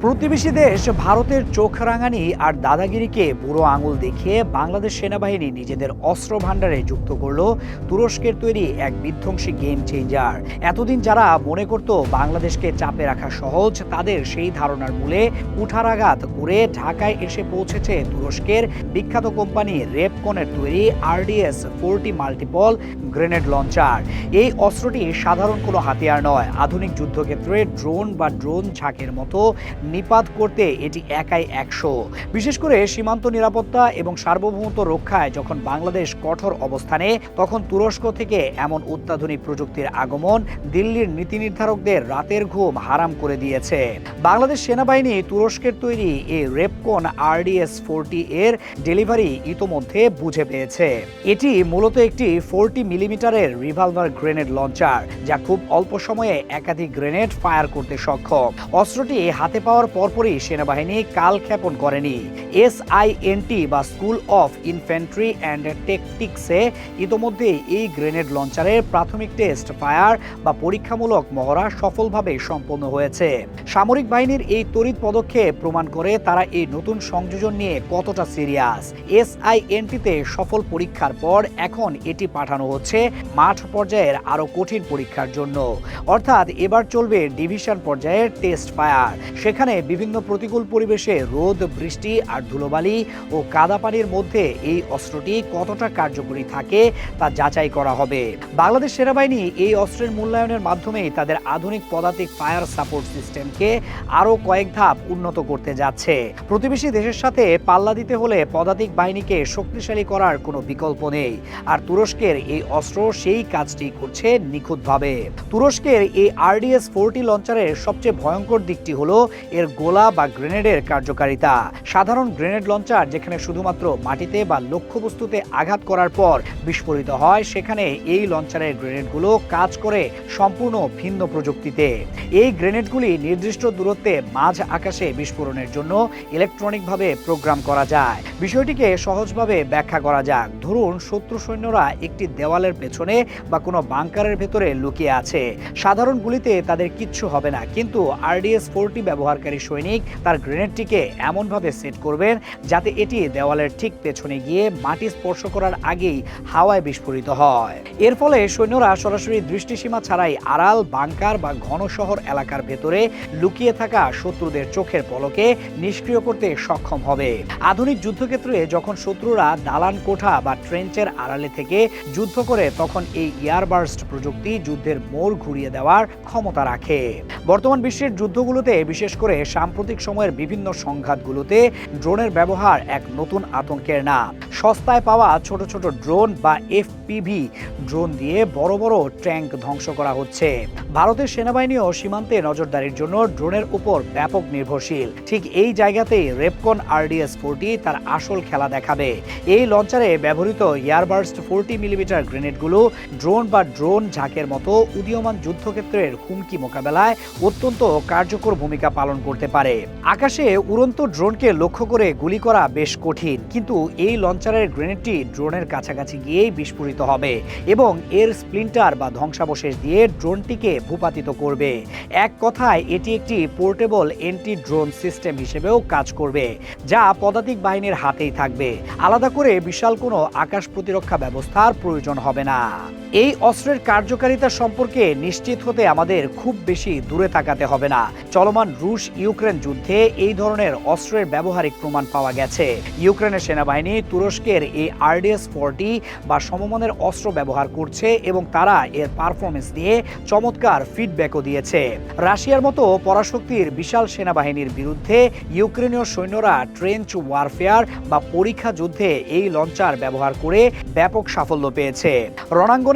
প্রতিবেশী দেশ ভারতের চোখ রাঙানি আর দাদাগিরিকে বুড়ো আঙুল দেখিয়ে বাংলাদেশ সেনাবাহিনী নিজেদের অস্ত্র ভাণ্ডারে যুক্ত করল তুরস্কের তৈরি এক বিধ্বংসী গেম চেঞ্জার এতদিন যারা মনে করত বাংলাদেশকে চাপে রাখা সহজ, তাদের সেই ধারণার মূলে কুঠারাঘাত করে ঢাকায় এসে পৌঁছেছে তুরস্কের বিখ্যাত কোম্পানি রেপকনের তৈরি RDS forty multiple grenade launcher. এই অস্ত্রটি সাধারণ কোনো হাতিয়ার নয়। আধুনিক যুদ্ধক্ষেত্রে ড্রোন বা ড্রোন ঝাঁকের মতো নিপাত করতে এটি একাই একশো। বিশেষ করে সীমান্ত নিরাপত্তা এবং সার্বভৌমত্ব রক্ষায় যখন বাংলাদেশ কঠোর অবস্থানে, তখন তুরস্ক থেকে এমন অত্যাধুনিক প্রযুক্তির আগমন দিল্লির নীতি নির্ধারকদের রাতের ঘুম হারাম করে দিয়েছে। বাংলাদেশ সেনাবাহিনী তুরস্কের তৈরি এই রেপকন আরডিএস ফোরটি এর ডেলিভারি ইতোমধ্যে বুঝে পেয়েছে। এটি মূলত একটি ফোরটি মিলিমিটারের রিভলভার গ্রেনেড লঞ্চার, যা খুব অল্প সময়ে একাধিক গ্রেনেড ফায়ার করতে সক্ষম। অস্ত্রটি হাতে পাওয়ার পরপরই সেনাবাহিনী কাল ক্ষেপণ করেনি। এসআইএনটি বা স্কুল অফ ইনফ্যান্ট্রি অ্যান্ড টেকটিক্সে ইতোমধ্যেই এই গ্রেনেড লঞ্চারের প্রাথমিক টেস্ট, ফায়ার বা পরীক্ষামূলক মহড়া সফলভাবে সম্পন্ন হয়েছে। সামরিক বাহিনীর এই তড়িৎ পদক্ষেপ প্রমাণ করে তারা এই নতুন সংযোজন নিয়ে কতটা সিরিয়াস। এসআইএনটিতে সফল পরীক্ষার পর এখন এটি পাঠানো হচ্ছে মাঠ পর্যায়ের আরও কঠিন পরীক্ষার জন্য। অর্থাৎ এবার চলবে ডিভিশন পর্যায়ের টেস্ট, ফায়ার। সেখানে বিভিন্ন প্রতিকূল পরিবেশে রোদ, বৃষ্টি আর ধুলোবালি ও কাদা পানির মধ্যে এই অস্ত্রটি কতটা কার্যকরী থাকে তা যাচাই করা হবে। বাংলাদেশ সেনাবাহিনী এই অস্ত্রের মূল্যায়নের মাধ্যমেই তাদের আধুনিক পদাতিক ফায়ার সাপোর্ট সিস্টেমকে আরও কয়েক ধাপ উন্নত করতে যাচ্ছে। প্রতিবেশী দেশের সাথে পাল্লা দিতে হলে পদাতিক বাহিনীকে শক্তিশালী করার কোনো বিকল্প নেই। আর তুরস্কের এই অস্ত্র সেই কাজটি করছে নিখুঁতভাবে। তুরস্কের এই আরডিএস ফোরটি লঞ্চারের সবচেয়ে ভয়ঙ্কর দিকটি হলো এর গোলা বা গ্রেনেডের কার্যকারিতা। সাধারণ গ্রেনেড লঞ্চার যেখানে শুধুমাত্র মাটিতে বা লক্ষ্যবস্তুতে আঘাত করার পর বিস্ফোরিত হয়, সেখানে এই লঞ্চারের গ্রেনেডগুলো কাজ করে সম্পূর্ণ ভিন্ন প্রযুক্তিতে। এই গ্রেনেডগুলি নির্দিষ্ট দূরত্বে মাঝ আকাশে বিস্ফোরণের জন্য ইলেকট্রনিকভাবে প্রোগ্রাম করা যায়। বিষয়টিকে সহজভাবে ব্যাখ্যা করা যাক। ধরুন, শত্রু সৈন্যরা একটি দেওয়ালের পেছনে বা কোনো বাংকারের ভেতরে লুকিয়ে আছে। সাধারণ গুলিতে তাদের কিচ্ছু হবে না, কিন্তু আরডিএস ফোরটি ব্যবহারকারী সৈনিক তার গ্রেনেডটিকে এমনভাবে সেট করবেন যাতে এটি দেওয়ালের ঠিক পেছনে গিয়ে মাটি স্পর্শ করার আগেই হাওয়ায় বিস্ফোরিত হয়। এর ফলে সৈন্যরা সরাসরি দৃষ্টিসীমা ছাড়াই আড়াল, বাংকার বা ঘন শহর এলাকার ভেতরে লুকিয়ে থাকা শত্রুদের চোখের পলকে নিষ্ক্রিয় করতে সক্ষম হবে। আধুনিক যুদ্ধক্ষেত্রে যখন শত্রুরা দালান কোঠা বা ট্রেঞ্চের আড়ালে থেকে যুদ্ধ করে, তখন এই এয়ারবার্স্ট প্রযুক্তি যুদ্ধের মোড় ঘুরিয়ে দেওয়ার ক্ষমতা রাখে। বর্তমান বিশ্বের যুদ্ধগুলোতে, বিশেষ করে সাম্প্রতিক সময়ের বিভিন্ন সংঘাতগুলোতে ড্রোনের ব্যবহার এক নতুন আতঙ্কের নাম সস্তায় পাওয়া ছোট ছোট ড্রোন বা এফপিভি, ড্রোন দিয়ে বড় বড় ট্যাঙ্ক ধ্বংস করা হচ্ছে। ভারতের সেনাবাহিনীও সীমান্তে নজরদারির জন্য ড্রোনের উপর ব্যাপক নির্ভরশীল। ঠিক এই জায়গাতেই রেপকন আরডিএস ফোরটি তার আসল খেলা দেখাবে। এই লঞ্চারে ব্যবহৃত এয়ারবার্স্ট ফোরটি মিলিমিটার গ্রেনেডগুলো ড্রোন বা ড্রোন ঝাঁকের মতো উদীয়মান যুদ্ধক্ষেত্রের হুমকি মোকাবেলায় অত্যন্ত কার্যকর ভূমিকা পালন করতে পারে। আকাশে উড়ন্ত ড্রোনকে লক্ষ্য করে গুলি করা বেশ কঠিন, কিন্তু এই লঞ্চারের গ্রেনেডটি ড্রোনের কাছাকাছি গিয়েই বিস্ফোরিত হবে এবং এর স্প্লিন্টার বা ধ্বংসাবশেষ দিয়ে ড্রোনটিকে ভূপাতিত করবে। এক কথায়, এটি একটি পোর্টেবল এন্টি ড্রোন সিস্টেম হিসেবেও কাজ করবে, যা পদাতিক বাহিনীর হাতেই থাকবে। আলাদা করে বিশাল কোনো আকাশ প্রতিরক্ষা ব্যবস্থার প্রয়োজন হবে না। এই অস্ত্রের কার্যকারিতা সম্পর্কে নিশ্চিত হতে আমাদের খুব বেশি দূরে তাকাতে হবে না। চলমান রুশ ইউক্রেন যুদ্ধে এই ধরনের অস্ত্রের ব্যবহারিক প্রমাণ পাওয়া গেছে। ইউক্রেনের সেনাবাহিনী তুরস্কের এই আরডিএস ফোরটি বা সমমানের অস্ত্র ব্যবহার করছে এবং তারা এর পারফরমেন্স নিয়ে চমৎকার ফিডব্যাকও দিয়েছে। রাশিয়ার মতো পরাশক্তির বিশাল সেনাবাহিনীর বিরুদ্ধে ইউক্রেনীয় সৈন্যরা ট্রেঞ্চ ওয়ারফেয়ার বা পরীক্ষা যুদ্ধে এই লঞ্চার ব্যবহার করে ব্যাপক সাফল্য পেয়েছে।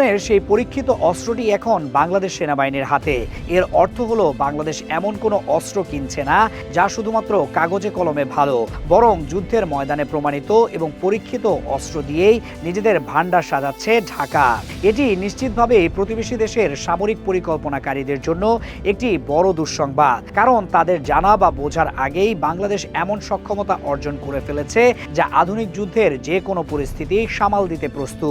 রণাঙ্গনের সেই পরীক্ষিত অস্ত্রটি এখন বাংলাদেশ সেনাবাহিনীর হাতে। এর অর্থ হলো, বাংলাদেশ এমন কোনো অস্ত্র কিনছে না, যা শুধুমাত্র কাগজে কলমে ভালো, বরং যুদ্ধের ময়দানে প্রমাণিত এবং পরীক্ষিত অস্ত্র দিয়েই নিজেদের ভান্ডার সাজাচ্ছে ঢাকা। এটি নিশ্চিতভাবেই প্রতিবেশী দেশের সামরিক পরিকল্পনাকারীদের জন্য একটি বড় দুঃসংবাদ, কারণ তাদের জানা বা বোঝার আগেই বাংলাদেশ এমন সক্ষমতা অর্জন করে ফেলেছে, যা আধুনিক যুদ্ধের যে কোনো পরিস্থিতি সামাল দিতে প্রস্তুত।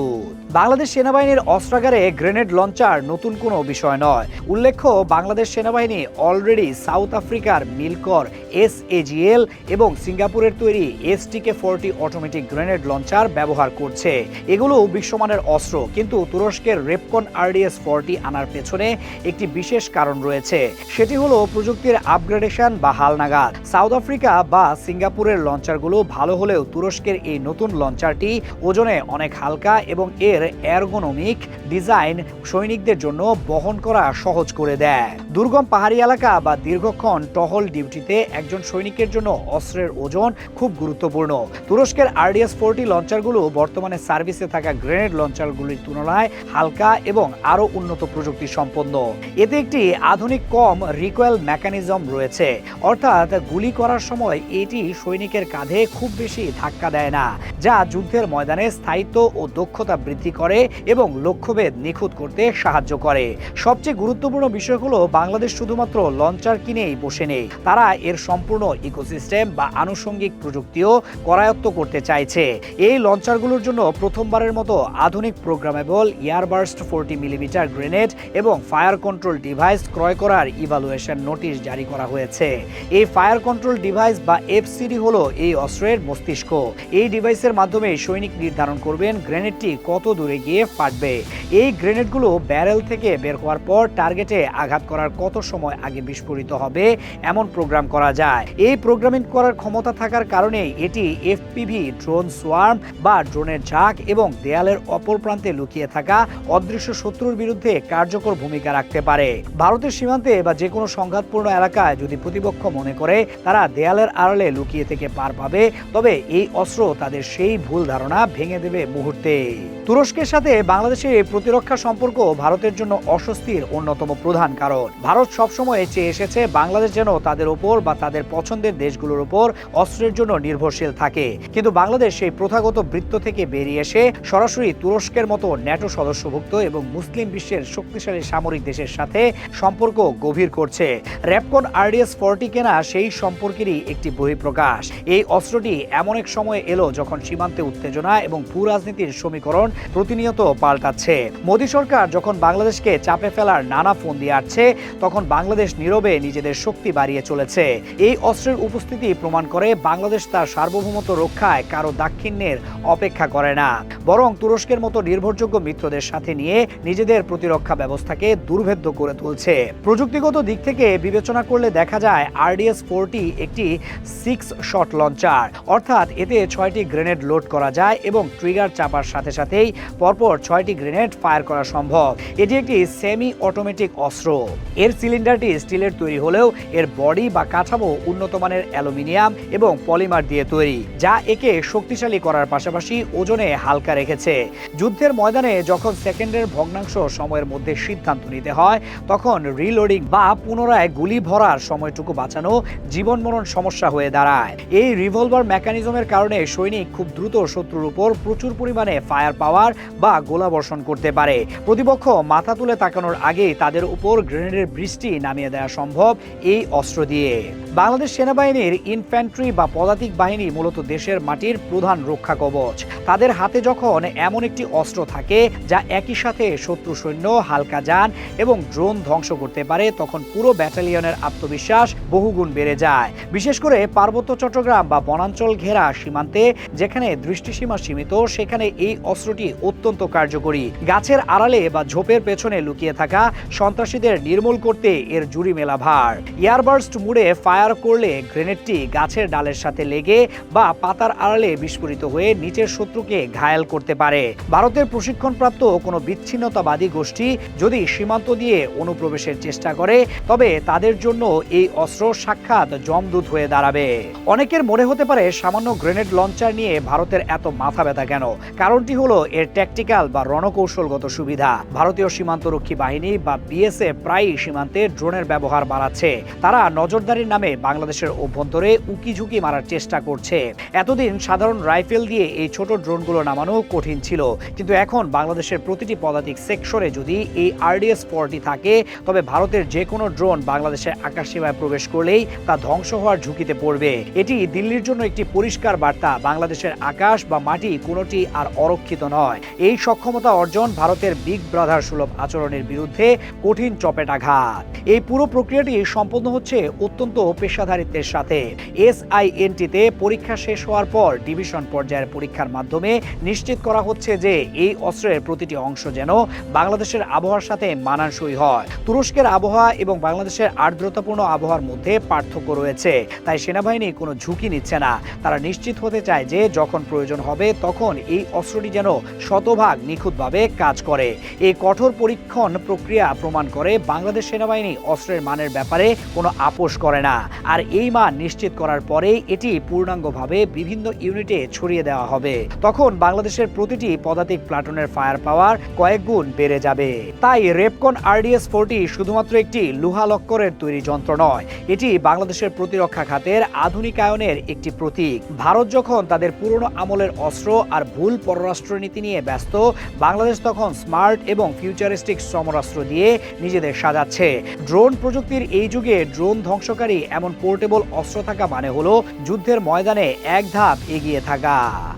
বাংলাদেশ সেনাবাহিনীর অস্ত্র অস্ত্রাগারে গ্রেনেড লঞ্চার নতুন কোনো বিষয় নয়। উল্লেখ্য, বাংলাদেশ সেনাবাহিনী অলরেডি সাউথ আফ্রিকার মিলকর এস এজিএল এবং সিঙ্গাপুরের তৈরি STK forty automatic grenade launcher ব্যবহার করছে। এগুলো বিশ্বমানের অস্ত্র, কিন্তু তুরস্কের রেপকন আরডিএস ফোরটি আনার পেছনে একটি বিশেষ কারণ রয়েছে। সেটি হলো প্রযুক্তির আপগ্রেডেশন বা হালনাগাদ। সাউথ আফ্রিকা বা সিঙ্গাপুরের লঞ্চারগুলো ভালো হলেও তুরস্কের এই নতুন লঞ্চারটি ওজনে অনেক হালকা এবং এর এরগোনমিক ডিজাইন সৈনিকদের জন্য বহন করা সহজ করে দেয়। দুর্গম পাহাড়ি এলাকা বা দীর্ঘক্ষণ টহল ডিউটিতে একজন সৈনিকের জন্য অস্ত্রের ওজন খুব গুরুত্বপূর্ণ। তুরস্কের আরডিএস ফোরটি লঞ্চারগুলো বর্তমানে সার্ভিসে থাকা গ্রেনেড লঞ্চারগুলির তুলনায় হালকা এবং আরও উন্নত প্রযুক্তি সম্পন্ন। এতে একটি আধুনিক কম রিকোয়েল মেকানিজম রয়েছে। অর্থাৎ গুলি করার সময় এটি সৈনিকের কাঁধে খুব বেশি ধাক্কা দেয় না, যা যুদ্ধের ময়দানে স্থায়িত্ব ও দক্ষতা বৃদ্ধি করে এবং লক্ষ্যভেদ নিখুঁত করতে সাহায্য করে। সবচেয়ে গুরুত্বপূর্ণ বিষয় হলো বাংলাদেশ শুধুমাত্র লঞ্চার কিনেই বসে নেই। তারা এর সম্পূর্ণ ইকোসিস্টেম বা আনুষঙ্গিক প্রযুক্তিও করায়ত্ত করতে চাইছে। এই লঞ্চারগুলোর জন্য প্রথমবারের মতো আধুনিক programmable airburst forty millimetre grenade এবং ফায়ার কন্ট্রোল ডিভাইস ক্রয় করার ইভালুয়েশন নোটিশ জারি করা হয়েছে। এই ফায়ার কন্ট্রোল ডিভাইস বা এফসিডি হলো এই অস্ত্রের মস্তিষ্ক। এই ডিভাইসের মাধ্যমে সৈনিক নির্ধারণ করবেন গ্রেনেডটি কত দূরে গিয়ে ফাটবে। এই গ্রেনেডগুলো ব্যারেল থেকে বের হওয়ার পর টার্গেটে আঘাত করার কত সময় আগে বিস্ফোরিত হবে, এমন প্রোগ্রাম করা যায়। এই প্রোগ্রামিং করার ক্ষমতা থাকার কারণে এটি এফপিভি, ড্রোন সোয়ার্ম বা ড্রোনের ঝাঁক এবং দেয়ালের অপর প্রান্তে লুকিয়ে থাকা অদৃশ্য শত্রুর বিরুদ্ধে কার্যকর ভূমিকা রাখতে পারে। ভারতের সীমান্তে বা যে কোনো সংঘাতপূর্ণ এলাকায় যদি প্রতিপক্ষ মনে করে, তারা দেয়ালের আড়ালে লুকিয়ে থেকে পার পাবে, তবে এই অস্ত্র তাদের সেই ভুল ধারণা ভেঙে দেবে মুহূর্তে তুরস্কের সাথে বাংলাদেশের প্রতিরক্ষা সম্পর্ক ভারতের জন্য অস্বস্তির অন্যতম প্রধান কারণ। ভারত সবসময় চেয়ে এসেছে বাংলাদেশ যেন তাদের ওপর বা তাদের পছন্দের দেশগুলোর ওপর অস্ত্রের জন্য নির্ভরশীল থাকে। কিন্তু বাংলাদেশ সেই প্রথাগত বৃত্ত থেকে বেরিয়ে এসে সরাসরি তুরস্কের মতো ন্যাটো সদস্যভুক্ত এবং মুসলিম বিশ্বের শক্তিশালী সামরিক দেশের সাথে সম্পর্ক গভীর করছে। র্যাপকন আরডিএস ফোরটি কেনা সেই সম্পর্কেরই একটি বহিঃপ্রকাশ। এই অস্ত্রটি এমন এক সময়ে এলো যখন সীমান্তে উত্তেজনা এবং ভূ রাজনীতির সমীকরণ প্রতিনিয়ত পাল্টাচ্ছে। মোদী সরকার যখন বাংলাদেশকে চাপে ফেলার নানা ফোন দিয়ে আসছে তখন বাংলাদেশ নীরবে নিজেদের শক্তি বাড়িয়ে চলেছে। এই অস্ত্রের উপস্থিতি প্রমাণ করে বাংলাদেশ তার সার্বভৌমত্ব রক্ষায় কারও দাক্ষিণ্যের অপেক্ষা করে না। বরং তুরস্কের মতো নির্ভরযোগ্য মিত্রদের সাথে নিয়ে নিজেদের প্রতিরক্ষা ব্যবস্থাকে দুর্ভেদ্য করে তুলছে। প্রযুক্তিগত দিক থেকে বিবেচনা করলে দেখা যায়, আরডিএস ফোরটি একটি সিক্স শট লঞ্চার। অর্থাৎ এতে ছয়টি গ্রেনেড লোড করা যায় এবং ট্রিগার চাপার সাথে সাথেই পরপর ছয়টি গ্রেনেড ফায়ার করা সম্ভব। এটি একটি সেমি অটোমেটিক অস্ত্র। এর সিলিন্ডারটি স্টিলের তৈরি হলেও এর বডি বা কাঠামো উন্নত মানের অ্যালুমিনিয়াম এবং পলিমার দিয়ে তৈরি, যা একে শক্তিশালী করার পাশাপাশি ওজনে হালকা রেখেছে। যুদ্ধের ময়দানে যখন সেকেন্ডের ভগ্নাংশ সময়ের মধ্যে সিদ্ধান্ত নিতে হয়, তখন রিলোডিং বা পুনরায় গুলি ভরার সময়টুকু বাঁচানো জীবন মরণ সমস্যা হয়ে দাঁড়ায়। এই রিভলভার মেকানিজমের কারণে সৈনিক খুব দ্রুত শত্রুর উপর প্রচুর পরিমাণে ফায়ার পাওয়ার বা গোলাবর্ষণ করতে পারে। প্রতিপক্ষ মাথা তুলে তাকানোর আগেই তাদের উপর গ্রেনেডের বৃষ্টি নামিয়ে দেওয়া সম্ভব এই অস্ত্র দিয়ে। বাংলাদেশ সেনাবাহিনীর ইনফ্যান্ট্রি বা পদাতিক বাহিনী মূলত দেশের মাটির প্রধান রক্ষা কবচ। তাদের হাতে যখন এমন একটি অস্ত্র থাকে, যা একই সাথে শত্রু সৈন্য, হালকা যান এবং ড্রোন ধ্বংস করতে পারে, তখন পুরো ব্যাটালিয়নের আত্মবিশ্বাস বহুগুণ বেড়ে যায়। বিশেষ করে পার্বত্য চট্টগ্রাম বা বনাঞ্চল ঘেরা সীমান্তে যেখানে দৃষ্টিসীমা সীমিত, সেখানে এই অস্ত্রটি অত্যন্ত কার্যকরী। গাছের আড়ালে বা ঝোপের পেছনে লুকিয়ে থাকা সন্ত্রাসীদের নির্মূল করতে এর জুড়ি মেলা ভার। এয়ারবার্স্ট মুড়ে ফায়ার করলে গ্রেনেডটি গাছের ডালের সাথে লেগে বা পাতার আড়ালে বিস্ফোরিত হয়ে নিচের শত্রুকে ঘায়াল করতে পারে। ভারতের প্রশিক্ষণপ্রাপ্ত কোনো বিচ্ছিন্নতাবাদী গোষ্ঠী যদি সীমান্ত দিয়ে অনুপ্রবেশের চেষ্টা করে, তবে তাদের জন্য এই অস্ত্র সাক্ষাৎ জমদূত হয়ে দাঁড়াবে। অনেকের মনে হতে পারে সামান্য গ্রেনেড লঞ্চার নিয়ে ভারতের এত মাথা ব্যথা কেন? কারণটি হলো এর ট্যাকটিক্যাল বা রণকৌশলগত সুবিধা। ভারতীয় সীমান্তরক্ষী বাহিনী বা বিএসএফ প্রায়ই সীমান্তে ড্রোনের ব্যবহার বাড়াচ্ছে। তারা নজরদারির নামে বাংলাদেশের অভ্যন্তরে উকি ঝুঁকি মারার চেষ্টা করছে। এতদিন সাধারণ রাইফেল দিয়ে এই ছোট ড্রোনগুলো নামানো কঠিন ছিল। কিন্তু এখন বাংলাদেশের প্রতিটি পদাতিক সেকশনে যদি এই আরডিএস ফোরটি থাকে, তবে ভারতের যে কোনো ড্রোন বাংলাদেশের আকাশ সীমায় প্রবেশ করলেই তা ধ্বংস হওয়ার ঝুঁকিতে পড়বে। এটি দিল্লির জন্য একটি পরিষ্কার বার্তা। বাংলাদেশের আকাশ বা মাটি কোনোটি আর অরক্ষিত নয়। নয় এই সক্ষমতা অর্জন ভারতের বিগ ব্রাদার সুলভ আচরণের বিরুদ্ধে কঠিন চপেটাঘাত। এই পুরো প্রক্রিয়াটি সম্পন্ন হচ্ছে অত্যন্ত পেশাদারিত্বের সাথে। এসআইএনটিতে পরীক্ষা শেষ হওয়ার পর ডিভিশন পর্যায়ের পরীক্ষার মাধ্যমে নিশ্চিত করা হচ্ছে যে এই অস্ত্রের প্রতিটি অংশ যেন বাংলাদেশের আবহাওয়ার সাথে মানানসই হয়। তুরস্কের আবহাওয়া এবং বাংলাদেশের আর্দ্রতাপূর্ণ আবহাওয়ার মধ্যে পার্থক্য রয়েছে। তাই সেনাবাহিনী কোনো ঝুঁকি নিচ্ছে না। তারা নিশ্চিত হতে চায় যে যখন প্রয়োজন হবে তখন এই অস্ত্রটি যেন শতভাগ নিখুঁতভাবে কাজ করে। এই কঠোর পরীক্ষণ প্রক্রিয়া প্রমাণ করে বাংলাদেশ সেনাবাহিনী অস্ত্রের মানের ব্যাপারে কোনো আপোষ করে না। আর এই মান নিশ্চিত করার পরেই এটি পূর্ণাঙ্গভাবে বিভিন্ন ইউনিটে ছড়িয়ে দেওয়া হবে। তখন বাংলাদেশের প্রতিটি পদাতিক প্লাটুনের ফায়ার পাওয়ার কয়েক গুণ বেড়ে যাবে। তাই রেপকন আরডিএস ফোরটি শুধুমাত্র একটি লোহা লক্করের তৈরি যন্ত্র নয়, এটি বাংলাদেশের প্রতিরক্ষা খাতের আধুনিকায়নের একটি প্রতীক। ভারত যখন তাদের পুরনো আমলের অস্ত্র আর ভুল পররাষ্ট্রনীতি নিয়ে ব্যস্ত, বাংলাদেশ তখন স্মার্ট এবং ফিউচারিস্টিক সমরাস্ত্র দিয়ে নিজেদের সাজাচ্ছে। ড্রোন প্রযুক্তির এই যুগে ড্রোন ধ্বংসকারী এমন পোর্টেবল অস্ত্র থাকা মানে হলো যুদ্ধের ময়দানে এক ধাপ এগিয়ে থাকা।